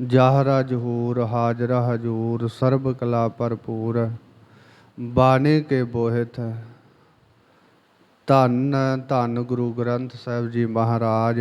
ਜਾਹਰਾ ਜਹੂਰ ਹਾਜ਼ਰਾ ਹਜੂਰ ਸਰਬ ਕਲਾ ਭਰਪੂਰ, ਬਾਣੇ ਕੇ ਬੋਹਿਤ। ਧੰਨ ਧੰਨ ਗੁਰੂ ਗ੍ਰੰਥ ਸਾਹਿਬ ਜੀ ਮਹਾਰਾਜ।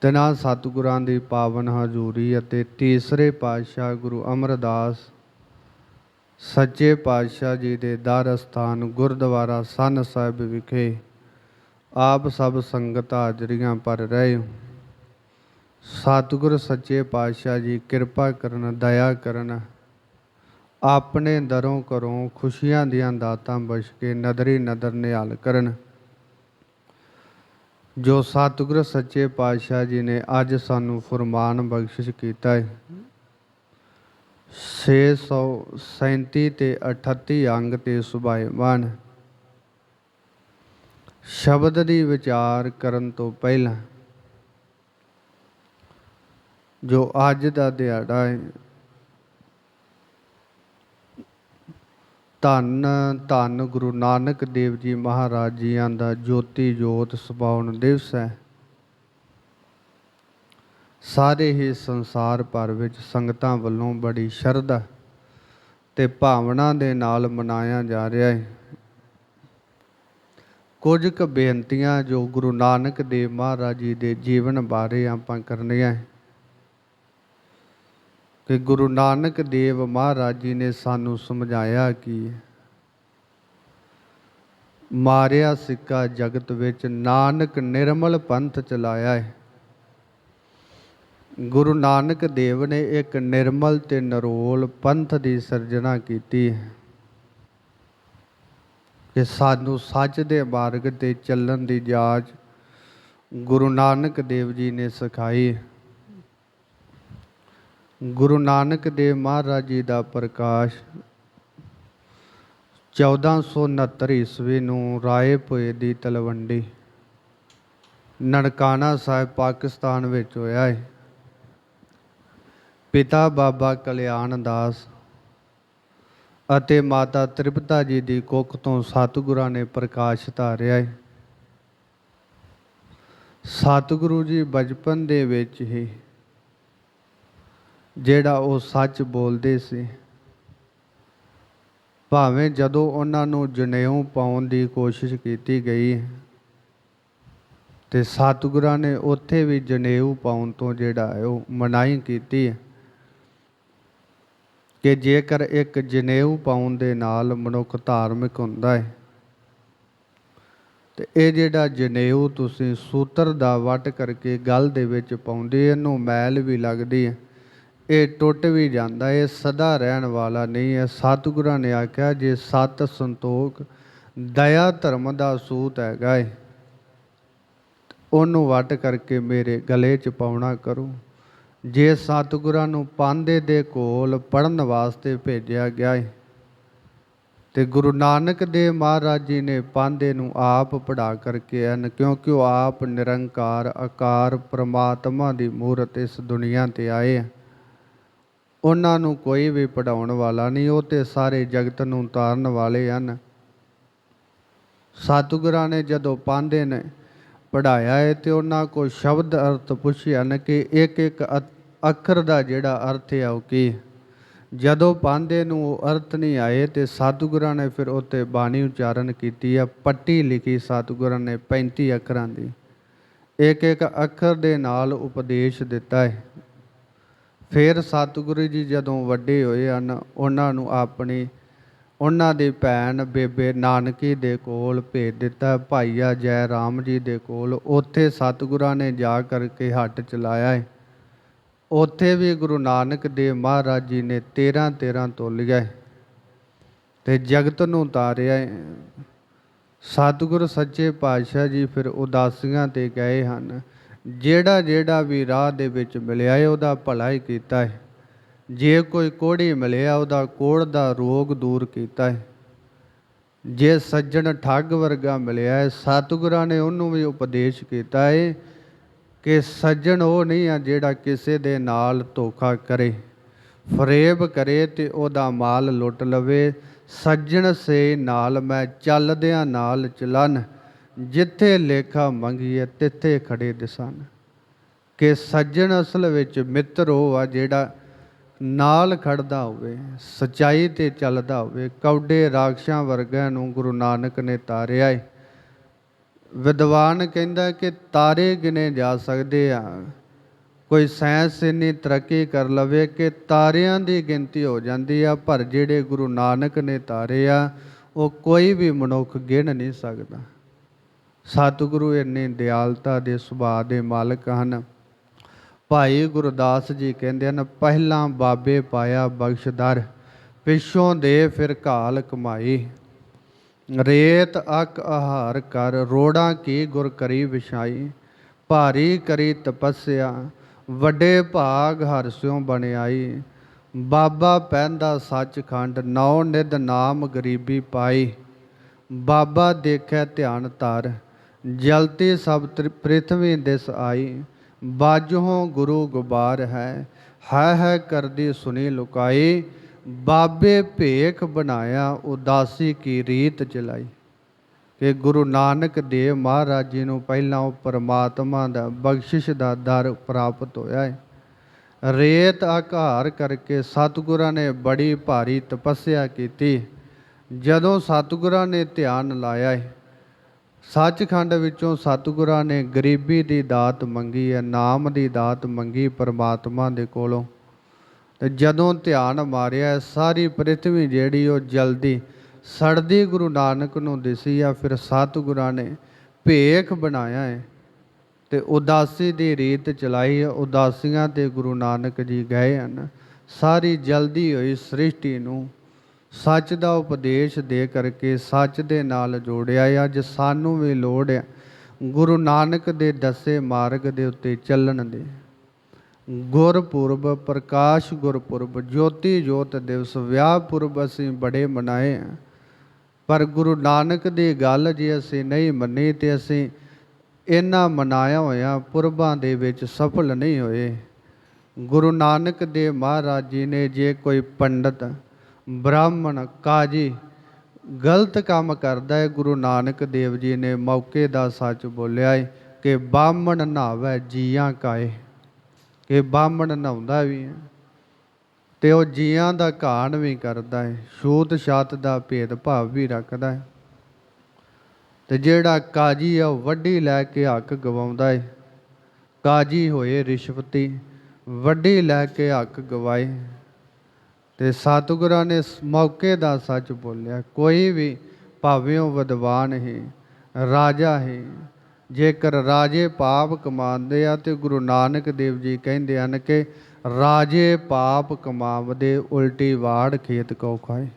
ਤਨਾ ਸਤਿਗੁਰਾਂ ਦੀ ਪਾਵਨ ਹਜ਼ੂਰੀ ਅਤੇ ਤੀਸਰੇ ਪਾਤਸ਼ਾਹ ਗੁਰੂ ਅਮਰਦਾਸ, ਸੱਚੇ ਪਾਤਸ਼ਾਹ ਜੀ ਦੇ ਦਰ ਸਥਾਨ ਗੁਰਦੁਆਰਾ ਸੰਨ ਸਾਹਿਬ ਵਿਖੇ, ਆਪ ਸਭ ਸੰਗਤ ਹਾਜ਼ਰੀਆਂ ਭਰ ਰਹੇ। ਸਤਿਗੁਰ ਸੱਚੇ ਪਾਤਸ਼ਾਹ ਜੀ, ਕਿਰਪਾ ਕਰਨ, ਦਇਆ ਕਰਨ। ਆਪਣੇ ਦਰੋਂ ਕਰੋਂ ਖੁਸ਼ੀਆਂ ਦੀਆਂ ਦਾਤਾਂ ਬਖਸ਼ ਕੇ ਨਦਰੀ ਨਦਰ ਨਿਹਾਲ ਕਰਨ। ਜੋ ਸਤਿਗੁਰ ਸੱਚੇ ਪਾਤਸ਼ਾਹ ਜੀ ਨੇ ਅੱਜ ਸਾਨੂੰ ਫਰਮਾਨ ਬਖਸ਼ਿਸ਼ ਕੀਤਾ ਹੈ 637 ਤੇ 38 ਅੰਗ ਤੇ ਸੁਭਾਏਵਾਨ। ਸ਼ਬਦ ਦੀ ਵਿਚਾਰ ਕਰਨ ਤੋਂ ਪਹਿਲਾਂ ਜੋ ਅੱਜ ਦਾ ਦਿਹਾੜਾ ਹੈ। ਧੰਨ ਧੰਨ ਗੁਰੂ ਨਾਨਕ ਦੇਵ ਜੀ ਮਹਾਰਾਜ ਜੀਆਂ ਦਾ ਜੋਤੀ ਜੋਤ ਸੁਭਾਉਣ ਦਿਵਸ ਹੈ। ਸਾਰੇ ਹੀ ਸੰਸਾਰ ਭਰ ਵਿੱਚ ਸੰਗਤਾਂ ਵੱਲੋਂ ਬੜੀ ਸ਼ਰਧਾ ਤੇ ਭਾਵਨਾ ਦੇ ਨਾਲ ਮਨਾਇਆ ਜਾ ਰਿਹਾ ਹੈ। ਕੁਝ ਕੁ ਬੇਨਤੀਆਂ ਜੋ ਗੁਰੂ ਨਾਨਕ ਦੇਵ ਮਹਾਰਾਜ ਜੀ ਦੇ ਜੀਵਨ ਬਾਰੇ ਆਪਾਂ ਕਰਨੀਆਂ ਹੈ। ਕਿ ਗੁਰੂ ਨਾਨਕ ਦੇਵ ਮਹਾਰਾਜ ਜੀ ਨੇ ਸਾਨੂੰ ਸਮਝਾਇਆ ਕਿ ਮਾਰਿਆ ਸਿੱਕਾ ਜਗਤ ਵਿੱਚ ਨਾਨਕ ਨਿਰਮਲ ਪੰਥ ਚਲਾਇਆ ਹੈ। ਗੁਰੂ ਨਾਨਕ ਦੇਵ ਨੇ ਇੱਕ ਨਿਰਮਲ ਤੇ ਨਰੋਲ ਪੰਥ ਦੀ ਸਿਰਜਣਾ ਕੀਤੀ ਹੈ। ਕਿ ਸਾਨੂੰ ਸੱਚ ਦੇ ਮਾਰਗ ਤੇ ਚੱਲਣ ਦੀ ਜਾਚ ਗੁਰੂ ਨਾਨਕ ਦੇਵ ਜੀ ਨੇ ਸਿਖਾਈ ਗੁਰੂ ਨਾਨਕ ਦੇਵ ਮਹਾਰਾਜ ਜੀ ਦਾ ਪ੍ਰਕਾਸ਼ 1469 ਈਸਵੀ ਨੂੰ ਰਾਏ ਰਾਏਪੁਰੇ ਦੀ ਤਲਵੰਡੀ, ਨਨਕਾਣਾ ਸਾਹਿਬ, ਪਾਕਿਸਤਾਨ ਵਿੱਚ ਹੋਇਆ ਹੈ ਪਿਤਾ ਬਾਬਾ ਕਲਿਆਣ ਦਾਸ ਅਤੇ ਮਾਤਾ ਤ੍ਰਿਪਤਾ ਜੀ ਦੀ ਕੁੱਖ ਤੋਂ ਸਤਿਗੁਰਾਂ ਨੇ ਪ੍ਰਕਾਸ਼ ਧਾਰਿਆ ਹੈ ਸਤਿਗੁਰੂ ਜੀ ਬਚਪਨ ਦੇ ਵਿੱਚ ਹੀ ਜਿਹੜਾ ਉਹ ਸੱਚ ਬੋਲਦੇ ਸੀ। ਭਾਵੇਂ ਜਦੋਂ ਉਹਨਾਂ ਨੂੰ ਜਨੇਊ ਪਾਉਣ ਦੀ ਕੋਸ਼ਿਸ਼ ਕੀਤੀ ਗਈ ਤੇ ਸਤਿਗੁਰਾਂ ਨੇ ਉੱਥੇ ਵੀ ਜਨੇਊ ਪਾਉਣ ਤੋਂ ਜਿਹੜਾ ਹੈ ਉਹ ਮਨਾਹੀ ਕੀਤੀ ਕਿ ਜੇਕਰ ਇੱਕ ਜਨੇਊ ਪਾਉਣ ਦੇ ਨਾਲ ਮਨੁੱਖ ਧਾਰਮਿਕ ਹੁੰਦਾ ਹੈ, ਤੇ ਇਹ ਜਿਹੜਾ ਜਨੇਊ ਤੁਸੀਂ ਸੂਤਰ ਦਾ ਵਟ ਕਰਕੇ ਗਲ ਦੇ ਵਿੱਚ ਪਾਉਂਦੇ ਇਹਨੂੰ ਮੈਲ ਵੀ ਲੱਗਦੀ ਹੈ। ਇਹ ਟੁੱਟ ਵੀ ਜਾਂਦਾ, ਇਹ ਸਦਾ ਰਹਿਣ ਵਾਲਾ ਨਹੀਂ ਹੈ। ਸਤਿਗੁਰਾਂ ਨੇ ਆਖਿਆ, ਜੇ ਸਤ ਸੰਤੋਖ ਦਇਆ ਧਰਮ ਦਾ ਸੂਤ ਹੈਗਾ ਏ, ਉਹਨੂੰ ਵੱਟ ਕਰਕੇ ਮੇਰੇ ਗਲੇ 'ਚ ਪਾਉਣਾ ਕਰੋ। ਜੇ ਸਤਿਗੁਰਾਂ ਨੂੰ ਪਾਂਦੇ ਦੇ ਕੋਲ ਪੜਨ ਵਾਸਤੇ ਭੇਜਿਆ ਗਿਆ ਏ, ਤੇ ਗੁਰੂ ਨਾਨਕ ਦੇਵ ਮਹਾਰਾਜ ਜੀ ਨੇ ਪਾਂਦੇ ਨੂੰ ਆਪ ਪੜਾ ਕਰਕੇ ਹਨ ਕਿਉਂਕਿ ਉਹ ਆਪ ਨਿਰੰਕਾਰ ਆਕਾਰ ਪ੍ਰਮਾਤਮਾ ਦੀ ਮੂਰਤ ਇਸ ਦੁਨੀਆ ਤੇ ਆਏ ਆ। ਉਹਨਾਂ ਨੂੰ ਕੋਈ ਵੀ ਪੜਾਉਣ ਵਾਲਾ ਨਹੀਂ, ਉਹ ਤੇ ਸਾਰੇ ਜਗਤ ਨੂੰ ਉਤਾਰਨ ਵਾਲੇ ਹਨ। ਸਤਿਗੁਰਾਂ ਨੇ ਜਦੋਂ ਪਾਂਦੇ ਨੇ ਪੜਾਇਆ ਹੈ ਤੇ ਉਹਨਾਂ ਕੋ ਸ਼ਬਦ ਅਰਥ ਪੁੱਛਿਆ ਨੇ ਕਿ ਇੱਕ ਇੱਕ ਅੱਖਰ ਦਾ ਜਿਹੜਾ ਅਰਥ ਹੈ ਉਹ ਕੀ? ਜਦੋਂ ਪਾਂਦੇ ਨੂੰ ਉਹ ਅਰਥ ਨਹੀਂ ਆਏ ਤੇ ਸਤਿਗੁਰਾਂ ਨੇ ਫਿਰ ਉੱਤੇ ਬਾਣੀ ਉਚਾਰਨ ਕੀਤੀ ਆ, ਪੱਟੀ ਲਿਖੀ ਸਤਿਗੁਰਾਂ ਨੇ 35 ਅੱਖਰਾਂ ਦੀ। ਇੱਕ ਇੱਕ ਅੱਖਰ ਦੇ ਨਾਲ ਉਪਦੇਸ਼ ਦਿੱਤਾ ਹੈ ਫਿਰ ਸਤਿਗੁਰੂ ਜੀ ਜਦੋਂ ਵੱਡੇ ਹੋਏ ਹਨ, ਉਹਨਾਂ ਨੂੰ ਆਪਣੀ, ਉਹਨਾਂ ਦੀ ਭੈਣ ਬੇਬੇ ਨਾਨਕੀ ਦੇ ਕੋਲ ਭੇਜ ਦਿੱਤਾ। ਭਾਈਆ ਜੈ ਰਾਮ ਜੀ ਦੇ ਕੋਲ ਉੱਥੇ ਸਤਿਗੁਰਾਂ ਨੇ ਜਾ ਕਰਕੇ ਹੱਟ ਚਲਾਇਆ ਹੈ ਉੱਥੇ ਵੀ ਗੁਰੂ ਨਾਨਕ ਦੇਵ ਮਹਾਰਾਜ ਜੀ ਨੇ 13 13 ਤੋਲਿਆ ਤੇ ਜਗਤ ਨੂੰ ਉਤਾਰਿਆ ਸਤਿਗੁਰ ਸੱਚੇ ਪਾਤਸ਼ਾਹ ਜੀ ਫਿਰ ਉਦਾਸੀਆਂ ਤੇ ਗਏ ਹਨ। ਜਿਹੜਾ ਜਿਹੜਾ ਵੀ ਰਾਹ ਦੇ ਵਿੱਚ ਮਿਲਿਆ ਹੈ ਉਹਦਾ ਭਲਾ ਹੀ ਕੀਤਾ ਹੈ ਜੇ ਕੋਈ ਕੋੜੀ ਮਿਲਿਆ, ਉਹਦਾ ਕੋੜ ਦਾ ਰੋਗ ਦੂਰ ਕੀਤਾ ਹੈ ਜੇ ਸੱਜਣ ਠੱਗ ਵਰਗਾ ਮਿਲਿਆ ਹੈ ਸਤਿਗੁਰਾਂ ਨੇ ਉਹਨੂੰ ਵੀ ਉਪਦੇਸ਼ ਕੀਤਾ ਹੈ ਕਿ ਸੱਜਣ ਉਹ ਨਹੀਂ ਆ ਜਿਹੜਾ ਕਿਸੇ ਦੇ ਨਾਲ ਧੋਖਾ ਕਰੇ। ਫਰੇਬ ਕਰੇ ਤੇ ਉਹਦਾ ਮਾਲ ਲੁੱਟ ਲਵੇ। ਸੱਜਣ ਸੇ ਨਾਲ ਮੈਂ ਚੱਲਦਿਆਂ ਨਾਲ ਚਲਨ। ਜਿੱਥੇ ਲੇਖਾ ਮੰਗੀਏ, ਤਿੱਥੇ ਖੜੇ ਦਿਸਨ। ਕਿ ਸੱਜਣ ਅਸਲ ਵਿੱਚ ਮਿੱਤਰ ਉਹ ਆ ਜਿਹੜਾ ਨਾਲ ਖੜਦਾ ਹੋਵੇ, ਸਚਾਈ ਤੇ ਚੱਲਦਾ ਹੋਵੇ, ਕੌਡੇ ਰਾਖਸ਼ਾਂ ਵਰਗਿਆਂ ਨੂੰ ਗੁਰੂ ਨਾਨਕ ਨੇ ਤਾਰਿਆ ਏ। ਵਿਦਵਾਨ ਕਹਿੰਦਾ ਕਿ ਤਾਰੇ ਗਿਣੇ ਜਾ ਸਕਦੇ ਆ। ਕੋਈ ਸਾਇੰਸ ਇੰਨੀ ਤਰੱਕੀ ਕਰ ਲਵੇ ਕਿ ਤਾਰਿਆਂ ਦੀ ਗਿਣਤੀ ਹੋ ਜਾਂਦੀ ਆ, ਪਰ ਜਿਹੜੇ ਗੁਰੂ ਨਾਨਕ ਨੇ ਤਾਰੇ ਆ, ਉਹ ਕੋਈ ਵੀ ਮਨੁੱਖ ਗਿਣ ਨਹੀਂ ਸਕਦਾ। ਸਤਿਗੁਰੂ ਇੰਨੇ ਦਿਆਲਤਾ ਦੇ ਸੁਭਾਅ ਦੇ ਮਾਲਕ ਹਨ। ਭਾਈ ਗੁਰਦਾਸ ਜੀ ਕਹਿੰਦੇ ਹਨ, ਪਹਿਲਾਂ ਬਾਬੇ ਪਾਇਆ ਬਖਸ਼ਦਰ ਪਿੱਛੋਂ ਦੇ ਫਿਰ ਕਾਲ ਕਮਾਈ। ਰੇਤ ਅਕ ਆਹਾਰ ਕਰ, ਰੋੜਾਂ ਕੀ ਗੁਰ ਕਰੀ ਵਿਛਾਈ। ਭਾਰੀ ਕਰੀ ਤਪੱਸਿਆ, ਵੱਡੇ ਭਾਗ ਹਰ ਸਿਉ ਬਣਾਈ ਬਾਬਾ ਪਹਿੰਦਾ ਸੱਚਖੰਡ, ਨੌ ਨਿਧ ਨਾਮ ਗਰੀਬੀ ਪਾਈ। ਬਾਬਾ ਦੇਖੈ ਧਿਆਨ ਧਾਰ ਜਲਤੀ ਸਭ ਤ੍ਰਿ- ਪ੍ਰਿਥਵੀ ਦਿਸ ਆਈ, ਬਾਜੋਂ ਗੁਰੂ ਗੁਬਾਰ ਹੈ ਹੈ ਹੈ ਕਰਦੀ ਸੁਣੀ ਲੁਕਾਈ, ਬਾਬੇ ਭੇਖ ਬਣਾਇਆ, ਉਦਾਸੀ ਕੀ ਰੀਤ ਚਲਾਈ ਕਿ ਗੁਰੂ ਨਾਨਕ ਦੇਵ ਮਹਾਰਾਜ ਜੀ ਨੂੰ ਪਹਿਲਾਂ ਉਹ ਪਰਮਾਤਮਾ ਦਾ ਬਖਸ਼ਿਸ਼ ਦਾ ਦਰ ਪ੍ਰਾਪਤ ਹੋਇਆ ਹੈ ਰੇਤ ਆਕਾਰ ਕਰਕੇ ਸਤਿਗੁਰਾਂ ਨੇ ਬੜੀ ਭਾਰੀ ਤਪੱਸਿਆ ਕੀਤੀ। ਜਦੋਂ ਸਤਿਗੁਰਾਂ ਨੇ ਧਿਆਨ ਲਾਇਆ ਹੈ ਸੱਚਖੰਡ ਵਿੱਚੋਂ ਸਤਿਗੁਰਾਂ ਨੇ ਗਰੀਬੀ ਦੀ ਦਾਤ ਮੰਗੀ ਹੈ, ਨਾਮ ਦੀ ਦਾਤ ਮੰਗੀ ਪਰਮਾਤਮਾ ਦੇ ਕੋਲੋਂ। ਤੇ ਜਦੋਂ ਧਿਆਨ ਮਾਰਿਆ, ਸਾਰੀ ਪ੍ਰਿਥਵੀ ਜਿਹੜੀ ਉਹ ਜਲਦੀ ਸੜਦੀ ਗੁਰੂ ਨਾਨਕ ਨੂੰ ਦਿਸੀ ਆ, ਫਿਰ ਸਤਿਗੁਰਾਂ ਨੇ ਭੇਖ ਬਣਾਇਆ ਹੈ ਤੇ ਉਦਾਸੀ ਦੀ ਰੀਤ ਚਲਾਈ ਉਦਾਸੀਆਂ ਤੇ ਗੁਰੂ ਨਾਨਕ ਜੀ ਗਏ ਹਨ। ਸਾਰੀ ਜਲਦੀ ਹੋਈ ਸ੍ਰਿਸ਼ਟੀ ਨੂੰ ਸੱਚ ਦਾ ਉਪਦੇਸ਼ ਦੇ ਕਰਕੇ ਸੱਚ ਦੇ ਨਾਲ ਜੋੜਿਆ ਹੈ ਅੱਜ ਸਾਨੂੰ ਵੀ ਲੋੜ ਹੈ ਗੁਰੂ ਨਾਨਕ ਦੇ ਦੱਸੇ ਮਾਰਗ ਦੇ ਉੱਤੇ ਚੱਲਣ ਦੇ। ਗੁਰਪੁਰਬ, ਪ੍ਰਕਾਸ਼ ਗੁਰਪੁਰਬ, ਜੋਤੀ ਜੋਤ ਦਿਵਸ, ਵਿਆਹ ਪੁਰਬ ਅਸੀਂ ਬੜੇ ਮਨਾਏ ਆ। ਪਰ ਗੁਰੂ ਨਾਨਕ ਦੀ ਗੱਲ ਜੇ ਅਸੀਂ ਨਹੀਂ ਮੰਨੀ ਤੇ ਅਸੀਂ ਇਹਨਾਂ ਮਨਾਇਆ ਹੋਇਆ, ਪੁਰਬਾਂ ਦੇ ਵਿੱਚ ਸਫਲ ਨਹੀਂ ਹੋਏ। ਗੁਰੂ ਨਾਨਕ ਦੇ ਮਹਾਰਾਜ ਜੀ ਨੇ ਜੇ ਕੋਈ ਪੰਡਤ ਬ੍ਰਾਹਮਣ ਕਾਜੀ, ਗਲਤ ਕੰਮ ਕਰਦਾ ਹੈ ਗੁਰੂ ਨਾਨਕ ਦੇਵ ਜੀ ਨੇ ਮੌਕੇ ਦਾ ਸੱਚ ਬੋਲਿਆ ਹੈ ਕਿ ਬਾਹਮਣ ਨਾਵੇ ਜੀਆਂ ਕਾਏ ਕਿ ਬਾਹਮਣ ਨਹਾਉਂਦਾ ਵੀ ਹੈ ਤੇ ਉਹ ਜੀਆਂ ਦਾ ਘਾਣ ਵੀ ਕਰਦਾ ਹੈ ਛੂਤ ਛਾਤ ਦਾ ਭੇਦ ਭਾਵ ਵੀ ਰੱਖਦਾ ਹੈ ਤੇ ਜਿਹੜਾ ਕਾਜੀ ਆ, ਉਹ ਵੱਡੀ ਲੈ ਕੇ ਹੱਕ ਗਵਾਉਂਦਾ ਹੈ ਕਾਜੀ ਹੋਏ ਰਿਸ਼ਵਤੀ, ਵੱਡੀ ਲੈ ਕੇ ਹੱਕ ਗਵਾਏ। ਤੇ ਸਤਿਗੁਰਾਂ ਨੇ ਇਸ ਮੌਕੇ ਦਾ ਸੱਚ ਬੋਲਿਆ। ਕੋਈ ਵੀ ਭਾਵੇਂ ਉਹ ਵਿਦਵਾਨ ਹੀ, ਰਾਜਾ ਹੀ, ਜੇਕਰ ਰਾਜੇ ਪਾਪ ਕਮਾਉਂਦੇ ਆ ਤੇ ਗੁਰੂ ਨਾਨਕ ਦੇਵ ਜੀ ਕਹਿੰਦੇ ਹਨ ਕਿ ਰਾਜੇ ਪਾਪ ਕਮਾਵਦੇ ਉਲਟੀ ਵਾੜ ਖੇਤ ਕੋ ਖਾਏ।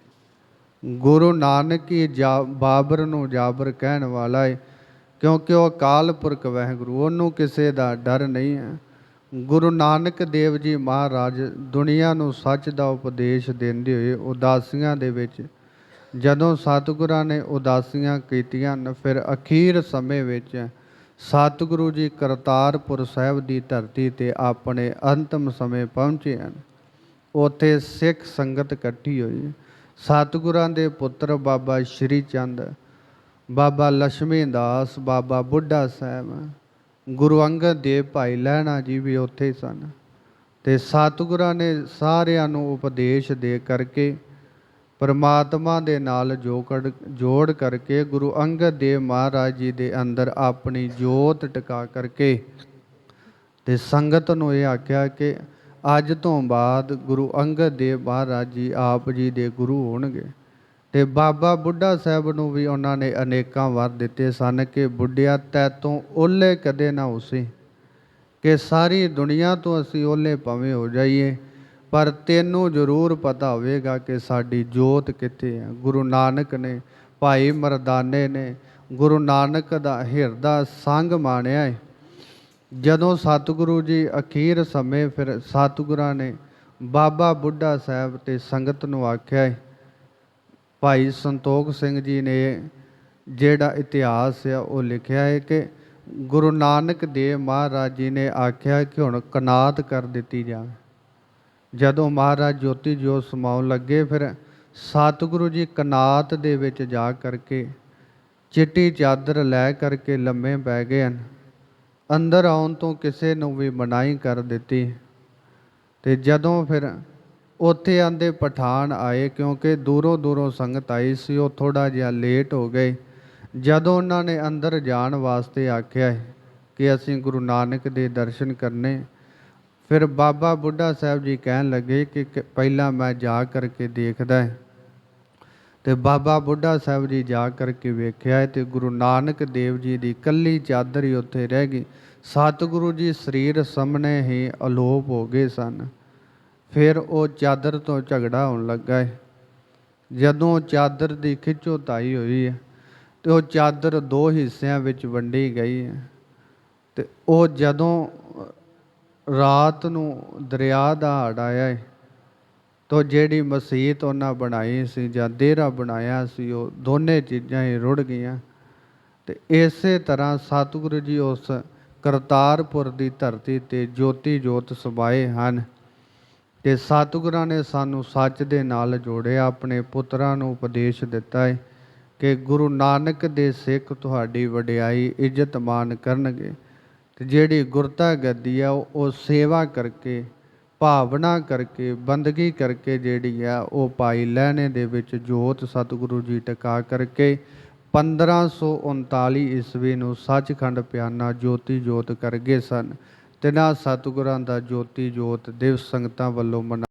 ਗੁਰੂ ਨਾਨਕ ਹੀ ਜਾ, ਬਾਬਰ ਨੂੰ ਜਾਬਰ ਕਹਿਣ ਵਾਲਾ ਹੈ ਕਿਉਂਕਿ ਉਹ ਅਕਾਲ ਪੁਰਖ ਵਹਿਗੁਰੂ, ਉਹਨੂੰ ਕਿਸੇ ਦਾ ਡਰ ਨਹੀਂ ਹੈ। ਗੁਰੂ ਨਾਨਕ ਦੇਵ ਜੀ ਮਹਾਰਾਜ ਦੁਨੀਆ ਨੂੰ ਸੱਚ ਦਾ ਉਪਦੇਸ਼ ਦਿੰਦੇ ਹੋਏ ਉਦਾਸੀਆਂ ਦੇ ਵਿੱਚ ਜਦੋਂ ਸਤਿਗੁਰਾਂ ਨੇ ਉਦਾਸੀਆਂ ਕੀਤੀਆਂ, ਨ ਫਿਰ ਅਖੀਰ ਸਮੇਂ ਵਿੱਚ ਸਤਿਗੁਰੂ ਜੀ ਕਰਤਾਰਪੁਰ ਸਾਹਿਬ ਦੀ ਧਰਤੀ ਤੇ ਆਪਣੇ ਅੰਤਮ ਸਮੇਂ ਪਹੁੰਚੇ ਹਨ। ਉੱਥੇ ਸਿੱਖ ਸੰਗਤ ਇਕੱਠੀ ਹੋਈ। ਸਤਿਗੁਰਾਂ ਦੇ ਪੁੱਤਰ ਬਾਬਾ ਸ਼੍ਰੀ ਚੰਦ, ਬਾਬਾ ਲక్ష్ਮੀ ਦਾਸ, ਬਾਬਾ ਬੁੱਢਾ ਸਾਹਿਬ ਗੁਰੂ ਅੰਗਦ ਦੇਵ ਭਾਈ ਲਹਿਣਾ ਜੀ ਵੀ ਉੱਥੇ ਸਨ ਤੇ ਸਤਿਗੁਰਾਂ ਨੇ ਸਾਰਿਆਂ ਨੂੰ ਉਪਦੇਸ਼ ਦੇ ਕਰਕੇ ਪਰਮਾਤਮਾ ਦੇ ਨਾਲ ਜੋੜ ਜੋੜ ਕਰਕੇ ਗੁਰੂ ਅੰਗਦ ਦੇਵ ਮਹਾਰਾਜ ਜੀ ਦੇ ਅੰਦਰ ਆਪਣੀ ਜੋਤ ਟਿਕਾ ਕਰਕੇ ਤੇ ਸੰਗਤ ਨੂੰ ਇਹ ਆਖਿਆ ਕਿ ਅੱਜ ਤੋਂ ਬਾਅਦ ਗੁਰੂ ਅੰਗਦ ਦੇਵ ਮਹਾਰਾਜ ਜੀ ਆਪ ਜੀ ਦੇ ਗੁਰੂ ਹੋਣਗੇ। ਤੇ ਬਾਬਾ ਬੁੱਢਾ ਸਾਹਿਬ ਨੂੰ ਵੀ ਉਹਨਾਂ ਨੇ ਅਨੇਕਾਂ ਵਾਰ ਦਿੱਤੇ ਸਨ ਕਿ ਬੁੱਢਿਆ, ਤੈ ਤੋਂ ਓਲੇ ਕਦੇ ਨਾ ਉਸੇ, ਕਿ ਸਾਰੀ ਦੁਨੀਆ ਤੋਂ ਅਸੀਂ ਓਲੇ ਭਾਵੇਂ ਹੋ ਜਾਈਏ, ਪਰ ਤੈਨੂੰ ਜ਼ਰੂਰ ਪਤਾ ਹੋਵੇਗਾ ਕਿ ਸਾਡੀ ਜੋਤ ਕਿੱਥੇ ਹੈ ਗੁਰੂ ਨਾਨਕ ਨੇ ਭਾਈ ਮਰਦਾਨੇ ਨੇ ਗੁਰੂ ਨਾਨਕ ਦਾ ਹਿਰਦਾ ਸੰਗ ਮਾਣਿਆ ਹੈ ਜਦੋਂ ਸਤਿਗੁਰੂ ਜੀ ਅਖੀਰ ਸਮੇਂ ਫਿਰ ਸਤਿਗੁਰਾਂ ਨੇ ਬਾਬਾ ਬੁੱਢਾ ਸਾਹਿਬ ਤੇ ਸੰਗਤ ਨੂੰ ਆਖਿਆ ਹੈ ਭਾਈ ਸੰਤੋਖ ਸਿੰਘ ਜੀ ਨੇ ਜਿਹੜਾ ਇਤਿਹਾਸ ਆ, ਉਹ ਲਿਖਿਆ ਹੈ ਕਿ ਗੁਰੂ ਨਾਨਕ ਦੇਵ ਮਹਾਰਾਜ ਜੀ ਨੇ ਆਖਿਆ ਕਿ ਹੁਣ ਕਨਾਤ ਕਰ ਦਿੱਤੀ ਜਾਵੇ। ਜਦੋਂ ਮਹਾਰਾਜ ਜੋਤੀ ਜੋਤ ਸਮਾਉਣ ਲੱਗੇ, ਫਿਰ ਸਤਿਗੁਰੂ ਜੀ ਕਨਾਤ ਦੇ ਵਿੱਚ ਜਾ ਕਰਕੇ ਚਿੱਟੀ ਚਾਦਰ ਲੈ ਕਰਕੇ ਲੰਮੇ ਪੈ ਗਏ ਹਨ। ਅੰਦਰ ਆਉਣ ਤੋਂ ਕਿਸੇ ਨੂੰ ਵੀ ਮਨਾਹੀ ਕਰ ਦਿੱਤੀ। ਤੇ ਜਦੋਂ ਫਿਰ ਉੱਥੇ ਆਂਦੇ ਪਠਾਨ ਆਏ ਕਿਉਂਕਿ ਦੂਰੋਂ ਦੂਰੋਂ ਸੰਗਤ ਆਈ ਸੀ, ਉਹ ਥੋੜਾ ਜਿਹਾ ਲੇਟ ਹੋ ਗਏ। ਜਦੋਂ ਉਹਨਾਂ ਨੇ ਅੰਦਰ ਜਾਣ ਵਾਸਤੇ ਆਖਿਆ ਹੈ ਕਿ ਅਸੀਂ ਗੁਰੂ ਨਾਨਕ ਦੇ ਦਰਸ਼ਨ ਕਰਨੇ, ਫਿਰ ਬਾਬਾ ਬੁੱਢਾ ਸਾਹਿਬ ਜੀ ਕਹਿਣ ਲੱਗੇ ਕਿ ਕਿ, ਪਹਿਲਾਂ ਮੈਂ ਜਾ ਕਰਕੇ ਦੇਖਦਾ ਹੈ। ਤੇ ਬਾਬਾ ਬੁੱਢਾ ਸਾਹਿਬ ਜੀ ਜਾ ਕਰਕੇ ਵੇਖਿਆ ਹੈ ਤੇ ਗੁਰੂ ਨਾਨਕ ਦੇਵ ਜੀ ਦੀ ਕੱਲੀ ਚਾਦਰ ਹੀ ਉੱਥੇ ਰਹਿ ਗਈ। ਸਤਿਗੁਰੂ ਜੀ ਸਰੀਰ ਸਾਹਮਣੇ ਹੀ ਅਲੋਪ ਹੋ ਗਏ ਸਨ। ਫਿਰ ਉਹ ਚਾਦਰ ਤੋਂ ਝਗੜਾ ਹੋਣ ਲੱਗਾ ਹੈ ਜਦੋਂ ਚਾਦਰ ਦੀ ਖਿੱਚੋ ਤਾਈ ਹੋਈ ਹੈ ਤੇ ਉਹ ਚਾਦਰ ਦੋ ਹਿੱਸਿਆਂ ਵਿੱਚ ਵੰਡੀ ਗਈ ਹੈ ਤੇ ਉਹ ਜਦੋਂ ਰਾਤ ਨੂੰ ਦਰਿਆ ਦਾ ਹੜ ਆਇਆ ਹੈ ਤੋ ਜਿਹੜੀ ਮਸੀਤ ਉਹਨਾਂ ਬਣਾਈ ਸੀ ਜਾਂ ਡੇਰਾ ਬਣਾਇਆ ਸੀ, ਉਹ ਦੋਨੇ ਚੀਜ਼ਾਂ ਹੀ ਰੁੜ ਗਈਆਂ। ਤੇ ਇਸੇ ਤਰ੍ਹਾਂ ਸਤਿਗੁਰੂ ਜੀ ਉਸ ਕਰਤਾਰਪੁਰ ਦੀ ਧਰਤੀ ਤੇ ਜੋਤੀ ਜੋਤ ਸਮਾਏ ਹਨ। ਤੇ ਸਤਿਗੁਰਾਂ ਨੇ ਸਾਨੂੰ ਸੱਚ ਦੇ ਨਾਲ ਜੋੜਿਆ, ਆਪਣੇ ਪੁੱਤਰਾਂ ਨੂੰ ਉਪਦੇਸ਼ ਦਿੱਤਾ ਹੈ ਕਿ ਗੁਰੂ ਨਾਨਕ ਦੇ ਸਿੱਖ ਤੁਹਾਡੀ ਵਡਿਆਈ ਇੱਜ਼ਤ ਮਾਨ ਕਰਨਗੇ ਤੇ ਜਿਹੜੀ ਗੁਰਤਾ ਗੱਦੀ ਆ, ਉਹ ਉਹ ਸੇਵਾ ਕਰਕੇ, ਭਾਵਨਾ ਕਰਕੇ, ਬੰਦਗੀ ਕਰਕੇ ਜਿਹੜੀ ਆ, ਉਹ ਪਾਈ ਲੈਣੇ ਦੇ ਵਿੱਚ ਜੋਤ ਸਤਿਗੁਰੂ ਜੀ ਟਿਕਾ ਕਰਕੇ 1539 ਈਸਵੀ ਨੂੰ ਸੱਚਖੰਡ ਪਿਆਨਾ ਜੋਤੀ ਜੋਤ ਕਰ ਗਏ ਸਨ। ਤਿਨਾਂ ਸਤਿਗੁਰਾਂ ਦਾ ਜੋਤੀ ਜੋਤ ਦਿਵਸ ਸੰਗਤਾਂ ਵੱਲੋਂ ਮਨਾ